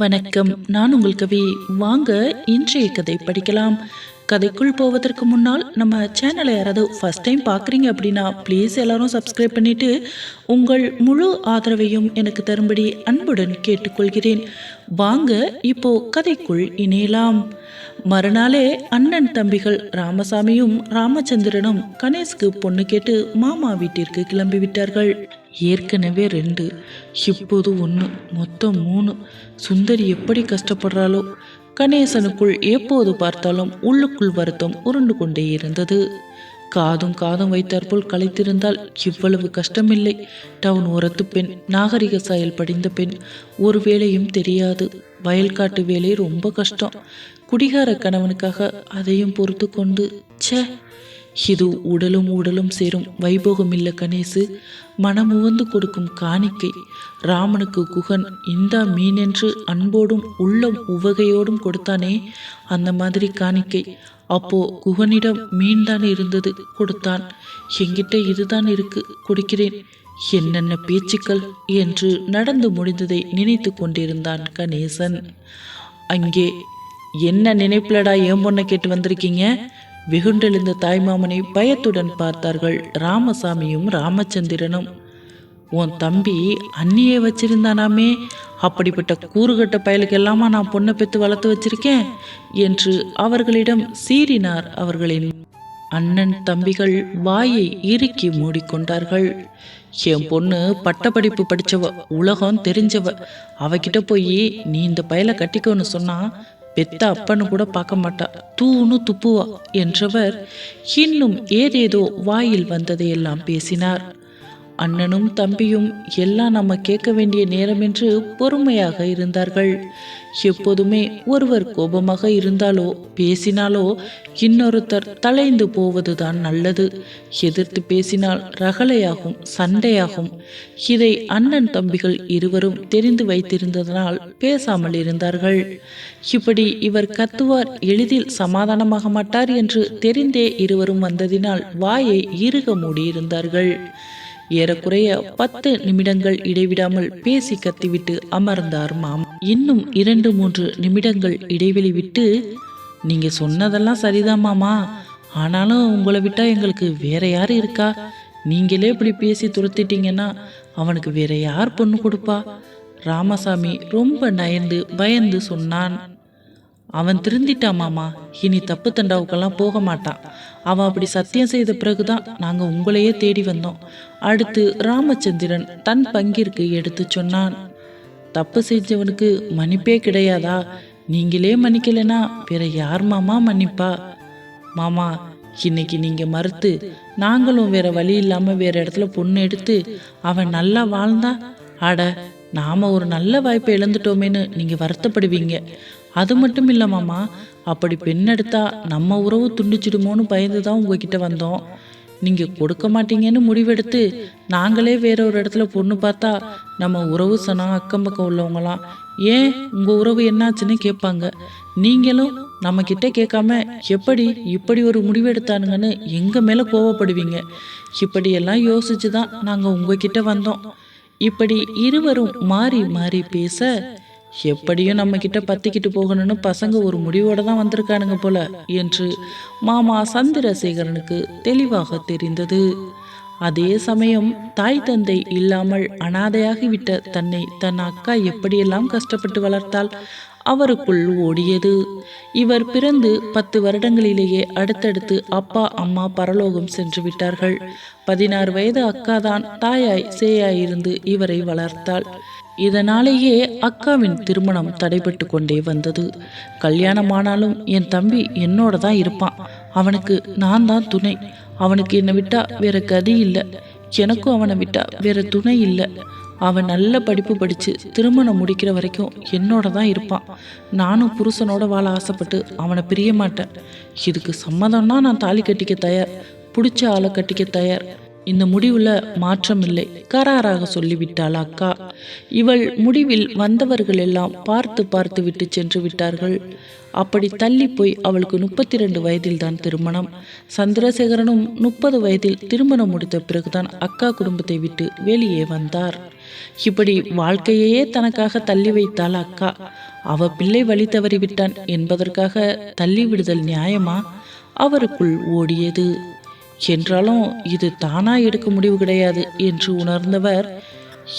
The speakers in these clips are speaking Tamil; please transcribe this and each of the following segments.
வணக்கம். நான் உங்கள் கவி வாங்க இன்றைய கதை படிக்கலாம். கதைக்குள் போவதற்கு முன்னால் நம்ம சேனலை யாராவது ஃபஸ்ட் டைம் பார்க்குறீங்க அப்படின்னா ப்ளீஸ் எல்லாரும் சப்ஸ்கிரைப் பண்ணிவிட்டு உங்கள் முழு ஆதரவையும் எனக்கு தரும்படி அன்புடன் கேட்டுக்கொள்கிறேன். வாங்க இப்போ கதைக்குள் இணையலாம். மறுநாளே அண்ணன் தம்பிகள் ராமசாமியும் ராமச்சந்திரனும் கணேஷ்க்கு பொண்ணு கேட்டு மாமா வீட்டிற்கு கிளம்பி விட்டார்கள் ஏற்கனவே ரெண்டு இப்போது ஒன்று மொத்தம் மூணு. சுந்தரி எப்படி கஷ்டப்படுறாளோ? கணேசனுக்குள் எப்போது பார்த்தாலும் உள்ளுக்குள் வருத்தம் உருண்டு கொண்டே இருந்தது. காதும் காதும் வைத்தாற்போல் கலைத்திருந்தால் இவ்வளவு கஷ்டமில்லை. டவுன் ஓரத்து பெண் நாகரிக சாயல் படிந்த பெண் ஒரு வேலையும் தெரியாது. வயல்காட்டு வேலை ரொம்ப கஷ்டம். குடிகார கணவனுக்காக அதையும் பொறுத்து கொண்டு ச்சே இது உடலும் உடலும் சேரும் வைபோகமில்ல கணேசு. கணேசு மனமுவந்து கொடுக்கும் காணிக்கை. ராமனுக்கு குகன் இந்தா மீனென்று அன்போடும் உள்ளம் உவகையோடும் கொடுத்தானே அந்த மாதிரி காணிக்கை. அப்போ குகனிடம் மீன் தான் இருந்தது கொடுத்தான். என்கிட்ட இதுதான் இருக்கு கொடுக்கிறேன். என்னென்ன பேச்சுக்கள் என்று நடந்து முடிந்ததை நினைத்து கொண்டிருந்தான் கணேசன். அங்கே என்ன நினைப்பிலடா ஏன் பொண்ணை கேட்டு வந்திருக்கீங்க? வெகுண்டெழுந்த தாய்மாமனை பயத்துடன் பார்த்தார்கள் ராமசாமியும் ராமச்சந்திரனும். உன் தம்பி அண்ணியை வச்சிருந்தானாமே அப்படிப்பட்ட கூறுகட்ட பயலுக்கெல்லாமா நான் பொண்ணை பெற்று வளர்த்து வச்சிருக்கேன்? என்று அவர்களிடம் சீறினார் அவர்களின் அண்ணன் தம்பிகள் வாயை இறுக்கி மூடிக்கொண்டார்கள். என் பொண்ணு பட்டப்படிப்பு படித்தவ உலகம் தெரிஞ்சவ அவகிட்ட போய் நீ இந்த பயலை கட்டிக்கோன்னு சொன்னா பெத்த அப்பன்னு கூட பார்க்க மாட்டா. தூணு துப்புவா என்றவர் இன்னும் ஏதேதோ வாயில் வந்ததையெல்லாம் பேசினார். அண்ணனும் தம்பியும் எல்லாம் நம்ம கேட்க வேண்டிய நேரம் என்று பொறுமையாக இருந்தார்கள். எப்போதுமே ஒருவர் கோபமாக இருந்தாலோ பேசினாலோ இன்னொருத்தர் தலைந்து போவதுதான் நல்லது. எதிர்த்து பேசினால் ரகலையாகும் சண்டையாகும். இதை அண்ணன் தம்பிகள் இருவரும் தெரிந்து வைத்திருந்ததனால் பேசாமல் இருந்தார்கள். இப்படி இவர் கத்துவார் எளிதில் சமாதானமாக மாட்டார் என்று தெரிந்தே இருவரும் வந்ததினால் வாயை இறுக மூடியிருந்தார்கள். ஏறக்குறைய பத்து நிமிடங்கள் இடைவிடாமல் பேசி கத்திவிட்டு அமர்ந்தார் மாம். இன்னும் இரண்டு மூன்று நிமிடங்கள் இடைவெளி விட்டு நீங்க சொன்னதெல்லாம் சரிதான் மாமா. ஆனாலும் உங்களை விட்டா எங்களுக்கு வேற யார் இருக்கா? நீங்களே இப்படி பேசி துரத்திட்டீங்கன்னா அவனுக்கு வேற யார் பொண்ணு கொடுப்பா? ராமசாமி ரொம்ப நயந்து பயந்து சொன்னான். அவன் திருந்திட்டான் மாமா. இனி தப்பு தண்டாவுக்கெல்லாம் போக மாட்டான் அவன் அப்படி சத்தியம் செய்த பிறகுதான் நாங்கள் உங்களையே தேடி வந்தோம். அடுத்து ராமச்சந்திரன் தன் பங்கிற்கு எடுத்து சொன்னான். தப்பு செஞ்சவனுக்கு மன்னிப்பே கிடையாதா? நீங்களே மன்னிக்கலைன்னா பிற யார் மாமா மன்னிப்பா? மாமா இன்னைக்கு நீங்க மறுத்து நாங்களும் வேற வழி இல்லாம வேற இடத்துல பொண்ணு எடுத்து அவன் நல்லா வாழ்ந்தா? அட நாம ஒரு நல்ல வாய்ப்பை இழந்துட்டோமேன்னு நீங்க வருத்தப்படுவீங்க. அது மட்டும் இல்லை மாமா அப்படி பெண் எடுத்தா நம்ம உறவு துண்டிச்சிடுமோன்னு பயந்து தான் உங்ககிட்ட வந்தோம். நீங்கள் கொடுக்க மாட்டீங்கன்னு முடிவெடுத்து நாங்களே வேற ஒரு இடத்துல பொண்ணு பார்த்தா நம்ம உறவு சனம் அக்கம் பக்கம் உள்ளவங்களாம் ஏன் உங்கள் உறவு என்னாச்சுன்னு கேட்பாங்க. நீங்களும் நம்ம கேட்காம எப்படி இப்படி ஒரு முடிவெடுத்தானுங்கன்னு எங்கள் மேலே கோவப்படுவீங்க? இப்படியெல்லாம் யோசிச்சு தான் நாங்கள் உங்ககிட்ட வந்தோம். இப்படி இருவரும் மாறி மாறி பேச எப்படியும் நம்ம கிட்ட பத்திக்கிட்டு போகணும்னு பசங்க ஒரு முடிவோட தான் வந்திருக்கானுங்க போல என்று மாமா சந்திரசேகரனுக்கு தெளிவாக தெரிந்தது. அதே சமயம் தாய் தந்தை இல்லாமல் அனாதையாகிவிட்ட தன்னை தன் அக்கா எப்படியெல்லாம் கஷ்டப்பட்டு வளர்த்தால் அவருக்குள் ஓடியது. இவர் பிறந்து பத்து வருடங்களிலேயே அடுத்தடுத்து அப்பா அம்மா பரலோகம் சென்று விட்டார்கள். பதினாறு வயது அக்காதான் தாயாய் சேயாயிருந்து இவரை வளர்த்தாள். இதனாலேயே அக்காவின் திருமணம் தடைபட்டு கொண்டே வந்தது. கல்யாணமானாலும் என் தம்பி என்னோட தான் இருப்பான். அவனுக்கு நான் தான் துணை. அவனுக்கு என்னை விட்டா வேற கதி இல்லை. எனக்கும் அவனை விட்டா வேற துணை இல்லை. அவன் நல்ல படிப்பு படித்து திருமணம் முடிக்கிற வரைக்கும் என்னோட தான் இருப்பான். நானும் புருஷனோட வாழ ஆசைப்பட்டு அவனை பிரிய மாட்டேன். இதுக்கு சம்மதம்னா நான் தாலி கட்டிக்க தயார் பிடிச்ச ஆளை கட்டிக்க தயார் இந்த முடிவில் மாற்றமில்லை. கராராக சொல்லிவிட்டாள் அக்கா. இவள் முடிவில் வந்தவர்கள் எல்லாம் பார்த்து பார்த்து விட்டு சென்று விட்டார்கள். அப்படி தள்ளி போய் அவளுக்கு முப்பத்தி ரெண்டு வயதில் தான் திருமணம். சந்திரசேகரனும் முப்பது வயதில் திருமணம் முடித்த பிறகுதான் அக்கா குடும்பத்தை விட்டு வெளியே வந்தார். இப்படி வாழ்க்கையையே தனக்காக தள்ளி வைத்தாள் அக்கா. அவ பிள்ளை வழி தவறிவிட்டான் என்பதற்காக தள்ளி விடுதல் நியாயமா? அவருக்குள் ஓடியது. என்றாலும் இது தானா எடுக்க முடிவு கிடையாது என்று உணர்ந்தவர்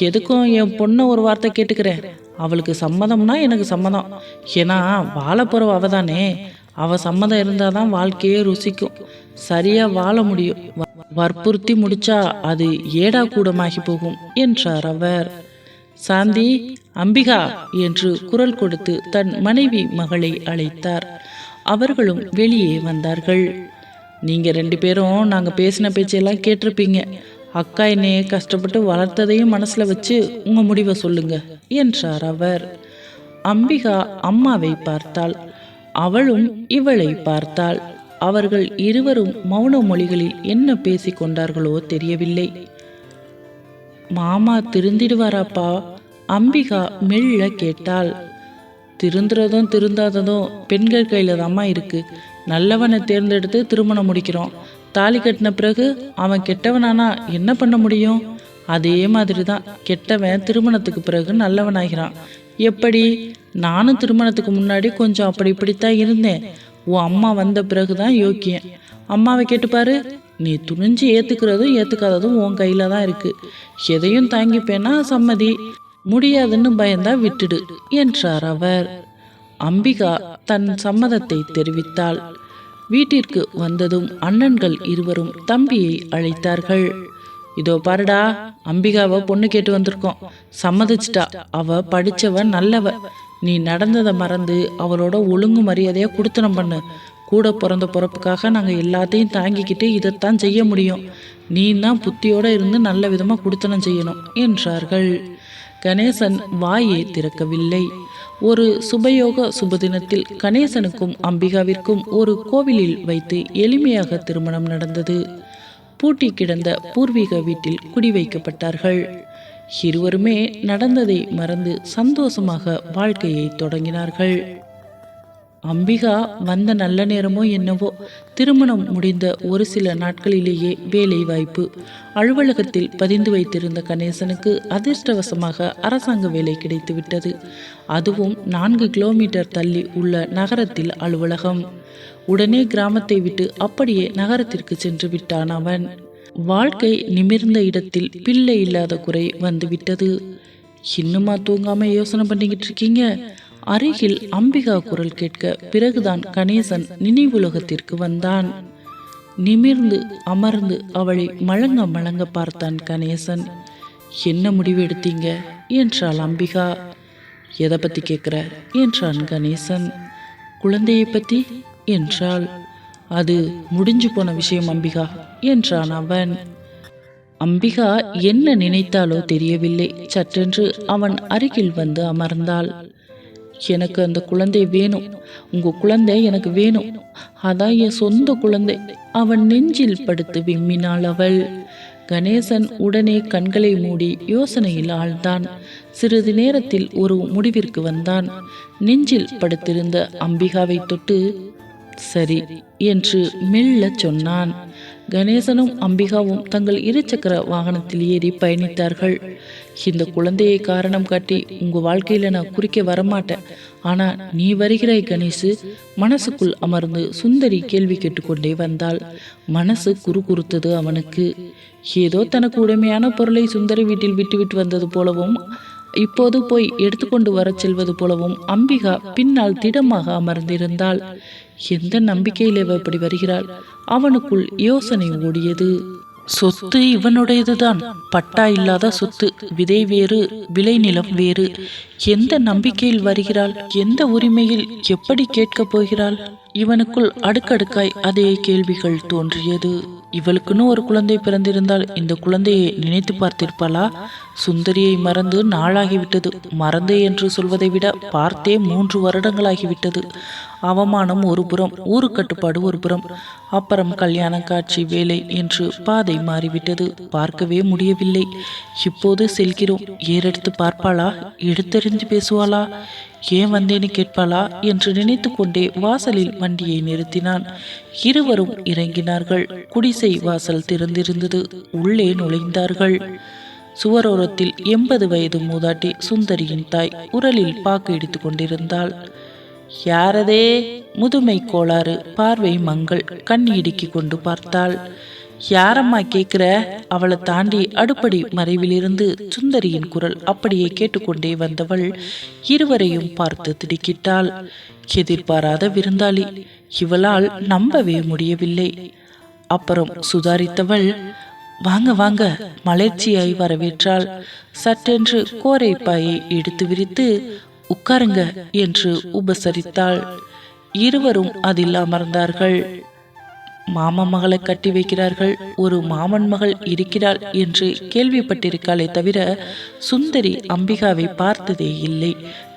எதுக்கும் என் பொண்ணை ஒரு வார்த்தை கேட்டுக்கிறேன். அவளுக்கு சம்மதம்னா எனக்கு சம்மதம். ஏன்னா வாழப்போகிற போகிறவ அவ தானே. அவள் சம்மதம் இருந்தால் தான் வாழ்க்கையே ருசிக்கும். சரியாக வாழ முடியும். வ- வற்புறுத்தி முடிச்சா அது ஏடா கூடமாகி போகும் என்றார் அவர். சாந்தி அம்பிகா என்று குரல் கொடுத்து தன் மனைவி மகளை அழைத்தார். அவர்களும் வெளியே வந்தார்கள். நீங்கள் ரெண்டு பேரும் நாங்கள் பேசின பேச்சையெல்லாம் கேட்டிருப்பீங்க. அக்கா என்னையே கஷ்டப்பட்டு வளர்த்ததையும் மனசில் வச்சு உங்கள் முடிவை சொல்லுங்க என்றார் அவர். அம்பிகா அம்மாவை பார்த்தாள். அவளும் இவளை பார்த்தாள். அவர்கள் இருவரும் மௌன மொழிகளில் என்ன பேசிக் கொண்டார்களோ தெரியவில்லை. மாமா திருந்திடுவாராப்பா? அம்பிகா மெல்ல கேட்டாள். திருந்துறதும் திருந்தாததும் பெண்கள் கையில் தாம்மா இருக்குது நல்லவனை தேர்ந்தெடுத்து திருமணம் முடிக்கிறோம். தாலி கட்டின பிறகு அவன் கெட்டவனானா என்ன பண்ண முடியும்? அதே மாதிரி தான் கெட்டவன் திருமணத்துக்கு பிறகு நல்லவனாகிறான். எப்படி? நானும் திருமணத்துக்கு முன்னாடி கொஞ்சம் அப்படி இப்படித்தான் இருந்தேன். உன் அம்மா வந்த பிறகு தான் யோக்கியன். அம்மாவை கேட்டுப்பாரு நீ துணிஞ்சு ஏற்றுக்கிறதும் ஏற்றுக்காததும் உன் கையில் தான் இருக்குது எதையும் தாங்கிப்பேனா சம்மதி. முடியாதுன்னு பயந்தா விட்டுடு என்றார் அவர். அம்பிகா தன் சம்மதத்தை தெரிவித்தாள். வீட்டிற்கு வந்ததும் அண்ணன்கள் இருவரும் தம்பியை அழைத்தார்கள். இதோ பாருடா அம்பிகாவை பொண்ணு கேட்டு வந்திருக்கோம். சம்மதிச்சிட்டா. அவ படிச்சவ நல்லவ. நீ நடந்ததை மறந்து அவளோட ஒழுங்கு மரியாதையா குடுத்தனம் பண்ணு. கூட பிறந்த பிறப்புக்காக நாங்கள் எல்லாத்தையும் தாங்கிக்கிட்டு இதைத்தான் செய்ய முடியும். நீ தான் புத்தியோட இருந்து நல்ல விதமாக குடுத்தனம் செய்யணும் என்றார்கள். கணேசன் வாயை திறக்கவில்லை. ஒரு சுபயோக சுபதினத்தில் கணேசனுக்கும் அம்பிகாவிற்கும் ஒரு கோவிலில் வைத்து எளிமையாக திருமணம் நடந்தது. பூட்டி கிடந்த பூர்வீக வீட்டில் குடி வைக்கப்பட்டார்கள் இருவருமே நடந்ததை மறந்து சந்தோஷமாக வாழ்க்கையை தொடங்கினார்கள். அம்பிகா வந்த நல்ல நேரமோ என்னவோ திருமணம் முடிந்த ஒரு சில நாட்களிலேயே வேலை வாய்ப்பு. அலுவலகத்தில் பதிந்து வைத்திருந்த கணேசனுக்கு அதிர்ஷ்டவசமாக அரசாங்க வேலை கிடைத்துவிட்டது. அதுவும் நான்கு கிலோமீட்டர் தள்ளி உள்ள நகரத்தில் அலுவலகம். உடனே கிராமத்தை விட்டு அப்படியே நகரத்திற்கு சென்று விட்டான் அவன். வாழ்க்கை நிமிர்ந்த இடத்தில் பிள்ளை இல்லாத குறை வந்துவிட்டது. இன்னுமா தூங்காம யோசனை பண்ணிக்கிட்டு இருக்கீங்க? அருகில் அம்பிகா குரல் கேட்க பிறகுதான் கணேசன் நினைவுலகத்திற்கு வந்தான். நிமிர்ந்து அமர்ந்து அவளை மழங்க மழங்க பார்த்தான் கணேசன். என்ன முடிவு எடுத்தீங்க? என்றாள் அம்பிகா. எதை பற்றி கேட்குற? என்றான் கணேசன். குழந்தையை பற்றி என்றாள். அது முடிஞ்சு போன விஷயம் அம்பிகா என்றான் அவன். அம்பிகா என்ன நினைத்தாலோ தெரியவில்லை. சற்றென்று அவன் அருகில் வந்து அமர்ந்தாள். எனக்கு அந்த குழந்தை வேணும். உங்க குழந்தை எனக்கு வேணும். அதான் என் சொந்த குழந்தை. அவன் நெஞ்சில் படுத்து விம்மினாள் அவள். கணேசன் உடனே கண்களை மூடி யோசனையில் ஆழ்ந்தான். சிறிது நேரத்தில் ஒரு முடிவிற்கு வந்தான். நெஞ்சில் படுத்திருந்த அம்பிகாவை தொட்டு சரி என்று மெல்ல சொன்னான். கணேசனும் அம்பிகாவும் தங்கள் இருசக்கர வாகனத்தில் ஏறி பயணித்தார்கள். இந்த குழந்தையை காரணம் காட்டி உங்க வாழ்க்கையில நான் குறிக்க வரமாட்டேன். ஆனா நீ வருகிறாய் கணேசு. மனசுக்குள் அமர்ந்து சுந்தரி கேள்வி கேட்டுக்கொண்டே வந்தாள். மனசு குறுகுறுத்தது அவனுக்கு. ஏதோ தனக்கு உடைமையான பொருளை சுந்தரி வீட்டில் விட்டுவிட்டு வந்தது போலவும் இப்போது போய் எடுத்துக்கொண்டு வரச் செல்வது போலவும் அம்பிகா பின்னால் திடமாக அமர்ந்திருந்தாள். எந்த நம்பிக்கையில் இவ இப்படி வருகிறாள்? அவனுக்குள் யோசனை ஓடியது. சொத்து இவனுடையதுதான். பட்டா இல்லாத சொத்து. விதை வேறு விளைநிலம் வேறு. எந்த நம்பிக்கையில் வருகிறாள்? எந்த உரிமையில் எப்படி கேட்கப் போகிறாள் இவனுக்குள் அடுக்கடுக்காய் அதே கேள்விகள் தோன்றியது. இவளுக்குன்னு ஒரு குழந்தை பிறந்திருந்தால் இந்த குழந்தையை நினைத்து பார்த்திருப்பாளா? சுந்தரியை மறந்து நாளாகிவிட்டது. மறந்து என்று சொல்வதை விட பார்த்தே மூன்று வருடங்களாகிவிட்டது. அவமானம் ஒரு புறம் ஊரு கட்டுப்பாடு ஒரு புறம். அப்புறம் கல்யாண காட்சி வேலை என்று பாதை மாறிவிட்டது. பார்க்கவே முடியவில்லை. இப்போது செல்கிறோம். ஏறெடுத்து பார்ப்பாளா? தெரிஞ்சு பேசுவாளா? ஏன் வந்தேன்னு கேட்பாளா? என்று நினைத்து கொண்டே வாசலில் வண்டியை நிறுத்தினான். இருவரும் இறங்கினார்கள். குடிசை வாசல் திறந்திருந்தது. உள்ளே நுழைந்தார்கள். சுவரோரத்தில் எண்பது வயது மூதாட்டி சுந்தரியின் தாய் உரலில் பாக்கு இடித்து கொண்டிருந்தாள். யாரதே? முதுமை கோளாறு. பார்வை மங்கள். கண் இடுக்கி கொண்டு பார்த்தாள். யாரம்மா கேட்கிற அவளை தாண்டி அடுப்படி மறைவிலிருந்து சுந்தரியின் குரல் அப்படியே கேட்டுக்கொண்டே வந்தவள் இருவரையும் பார்த்து திடுக்கிட்டாள். எதிர்பாராத விருந்தாளி. இவளால் நம்பவே முடியவில்லை. அப்புறம் சுதாரித்தவள் வாங்க வாங்க மலர்ச்சியாய் வரவேற்றாள். சட்டென்று கோரைப்பாயை எடுத்து விரித்து உட்காருங்க என்று உபசரித்தாள். இருவரும் அதில் அமர்ந்தார்கள். மாமன் மகளை கட்டி வைக்கிறார்கள். ஒரு மாமன் மகள் இருக்கிறாள் என்று கேள்விப்பட்டிருக்காளே தவிர சுந்தரி அம்பிகாவை பார்த்ததே இல்லை.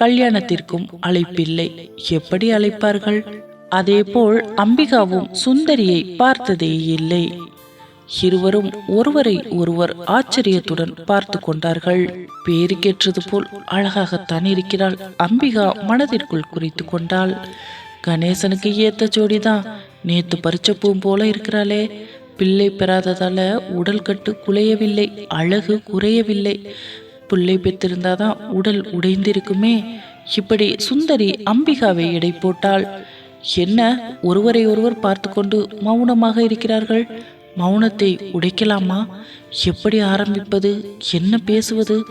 கல்யாணத்திற்கும் அழைப்பில்லை. எப்படி அழைப்பார்கள்? அதேபோல் அம்பிகாவும் சுந்தரியை பார்த்ததே இல்லை. இருவரும் ஒருவரை ஒருவர் ஆச்சரியத்துடன் பார்த்து கொண்டார்கள். பேருக்கேற்றது போல் அழகாகத்தான் இருக்கிறாள். அம்பிகா மனதிற்குள் குறித்து கொண்டாள். கணேசனுக்கு ஏத்த ஜோடிதான். நேத்து பறிச்ச பூ போல இருக்கிறாளே. பிள்ளை பெறாததால உடல் கட்டு குலையவில்லை அழகு குறையவில்லை. பிள்ளை பெற்றிருந்தாதான் உடல் உடைந்திருக்குமே. இப்படி சுந்தரி அம்பிகாவை எடை போட்டாள். என்ன ஒருவரை ஒருவர் பார்த்து கொண்டு மௌனமாக இருக்கிறார்கள்? மௌனத்தை உடைக்கலாமா? எப்படி ஆரம்பிப்பது? என்ன பேசுவது?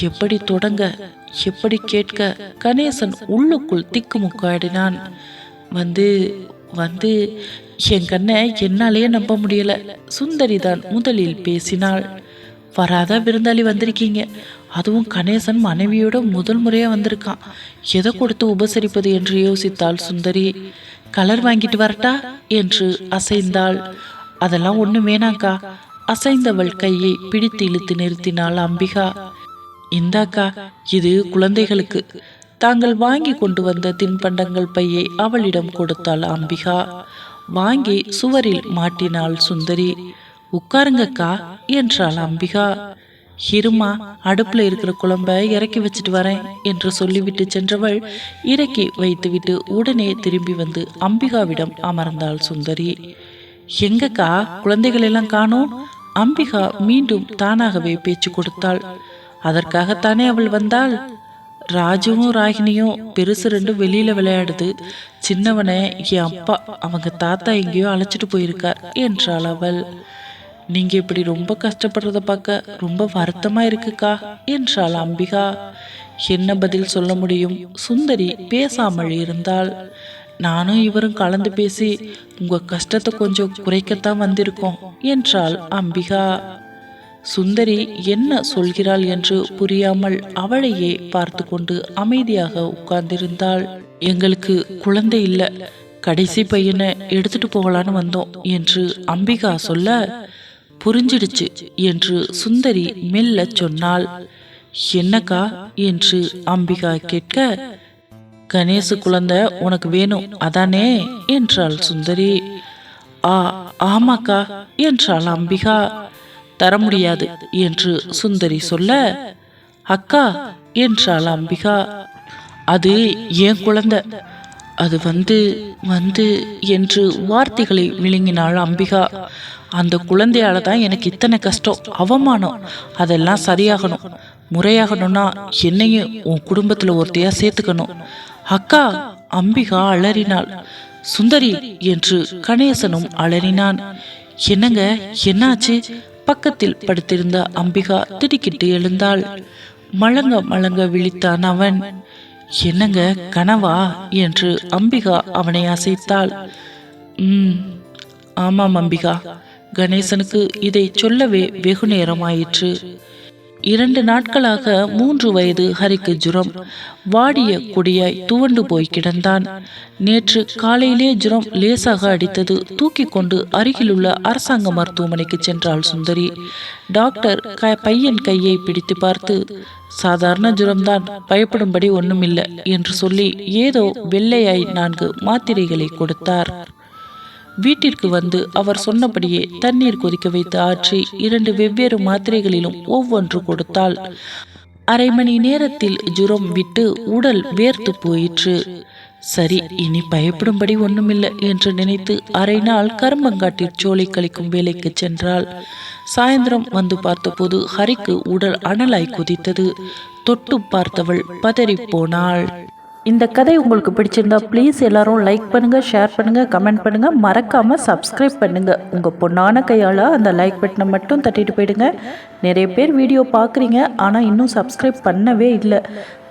எப்படி தொடங்க? எப்படி கேட்க? கணேசன் உள்ளுக்குள் திக்குமுக்காடினான். வந்து வந்து என் கண்ணை என்னாலேயே நம்ப முடியல. சுந்தரி தான் முதலில் பேசினாள். வராத விருந்தாளி வந்திருக்கீங்க. அதுவும் கணேசன் மனைவியோட முதல் முறையாக வந்திருக்கான். எதை கொடுத்து உபசரிப்பது? என்று யோசித்தாள் சுந்தரி. கலர் வாங்கிட்டு வரட்டா? என்று அசைந்தாள். அதெல்லாம் ஒன்று வேணாக்கா அசைந்தவள் கையை பிடித்து இழுத்து நிறுத்தினாள் அம்பிகா. இந்தாக்கா இது குழந்தைகளுக்கு. தாங்கள் வாங்கி கொண்டு வந்த தின்பண்டங்கள் பையை அவளிடம் கொடுத்தாள் அம்பிகா. வாங்கி சுவரில் மாட்டினாள் சுந்தரி. உட்காருங்கக்கா என்றாள் அம்பிகா. இருமா அடுப்புல இருக்கிற குழம்ப இறக்கி வச்சுட்டு வரேன் என்று சொல்லிவிட்டு சென்றவள் இறக்கி வைத்துவிட்டு உடனே திரும்பி வந்து அம்பிகாவிடம் அமர்ந்தாள் சுந்தரி. எங்கக்கா குழந்தைகள் எல்லாம் காணோம்? அம்பிகா மீண்டும் தானாகவே பேச்சு கொடுத்தாள். அதற்காகத்தானே அவள் வந்தாள்? ராஜுவும் ராகினியும் பெருசு ரெண்டும் வெளியில விளையாடுது. சின்னவனை என் அப்பா அவங்க தாத்தா எங்கேயோ அழைச்சிட்டு போயிருக்கார் என்றாள் அவள். நீங்க இப்படி ரொம்ப கஷ்டப்படுறத பார்க்க ரொம்ப வருத்தமா இருக்குக்கா என்றாள் அம்பிகா. என்ன பதில் சொல்ல முடியும்? சுந்தரி பேசாமல் இருந்தாள். நானும் இவரும் கலந்து பேசி உங்க கஷ்டத்தை கொஞ்சம் குறைக்கத்தான் வந்திருக்கோம் என்றாள் அம்பிகா. சுந்தரி என்ன சொல்கிறாள் என்று புரியாமல் அவளையே பார்த்து கொண்டு அமைதியாக உட்கார்ந்திருந்தாள். எங்களுக்கு குழந்தை இல்லை. கடைசி பையனை எடுத்துட்டு போகலான்னு வந்தோம் என்று அம்பிகா சொல்ல புரிஞ்சிடுச்சு என்று சுந்தரி மெல்ல சொன்னாள். என்னக்கா? என்று அம்பிகா கேட்க கணேசு குழந்தை உனக்கு வேணும் அதானே? என்றாள் சுந்தரி. ஆ ஆமாக்கா என்றாள் அம்பிகா. தர முடியாது என்று சுந்தரி சொல்ல அக்கா என்றாள் அம்பிகா. அது ஏன் குழந்தை. அது வந்து வந்து என்று வார்த்தைகளை விழுங்கினாள் அம்பிகா. அந்த குழந்தையால தான் எனக்கு இத்தனை கஷ்டம் அவமானம். அதெல்லாம் சரியாகணும். முறையாகணும்னா என்னையும் உன் குடும்பத்தில் ஒருத்தையா சேர்த்துக்கணும். அக்கா அம்பிகா அலறினாள். சுந்தரி என்று கணேசனும் அலறினான். என்னங்க என்னாச்சு? பக்கத்தில் படுத்திருந்த அம்பிகா திடுக்கிட்டு எழுந்தாள். மழங்க மழங்க விழித்தான் அவன். என்னங்க கனவா? என்று அம்பிகா அவனை அசைத்தாள். ம் ஆமாம் அம்பிகா. கணேசனுக்கு இதை சொல்லவே வெகு நேரமாயிற்று இரண்டு நாட்களாக மூன்று வயது ஹரிக்கு ஜுரம். வாடிய கொடியாய் துவண்டு போய் கிடந்தான். நேற்று காலையிலே ஜுரம் லேசாக அடித்தது. தூக்கி கொண்டு அருகிலுள்ள அரசாங்க மருத்துவமனைக்கு சென்றாள் சுந்தரி. டாக்டர் க பையன் கையை பிடித்து பார்த்து சாதாரண ஜுரம்தான். பயப்படும்படி ஒன்றுமில்லை என்று சொல்லி ஏதோ வெள்ளையாய் நான்கு மாத்திரைகளை கொடுத்தார். வீட்டிற்கு வந்து அவர் சொன்னபடியே தண்ணீர் கொதிக்க வைத்து ஆற்றி இரண்டு வெவ்வேறு மாத்திரைகளிலும் ஒவ்வொன்று கொடுத்தாள். அரை மணி நேரத்தில் ஜுரம் விட்டு உடல் வேர்த்து போயிற்று. சரி இனி பயப்படும்படி ஒண்ணுமில்லை என்று நினைத்து அரை நாள் கரும்பங்காட்டில் சோலை கழிக்கும் வேலைக்கு சென்றாள். சாயந்தரம் வந்து பார்த்தபோது ஹரிக்கு உடல் அனலாய் குதித்தது. தொட்டு பார்த்தவள் பதறிப் போனாள். இந்த கதை உங்களுக்கு பிடிச்சிருந்தா ப்ளீஸ் எல்லாரும் லைக் பண்ணுங்கள் ஷேர் பண்ணுங்கள் கமெண்ட் பண்ணுங்கள் மறக்காமல் சப்ஸ்கிரைப் பண்ணுங்கள் உங்கள் பொண்ணான கையால் அந்த லைக் பட்டனை மட்டும் தட்டிட்டு போயிடுங்க. நிறைய பேர் வீடியோ பார்க்குறீங்க ஆனால் இன்னும் சப்ஸ்கிரைப் பண்ணவே இல்லை.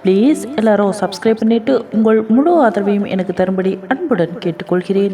ப்ளீஸ் எல்லாரும் சப்ஸ்கிரைப் பண்ணிவிட்டு உங்கள் முழு ஆதரவையும் எனக்கு தரும்படி அன்புடன் கேட்டுக்கொள்கிறேன்.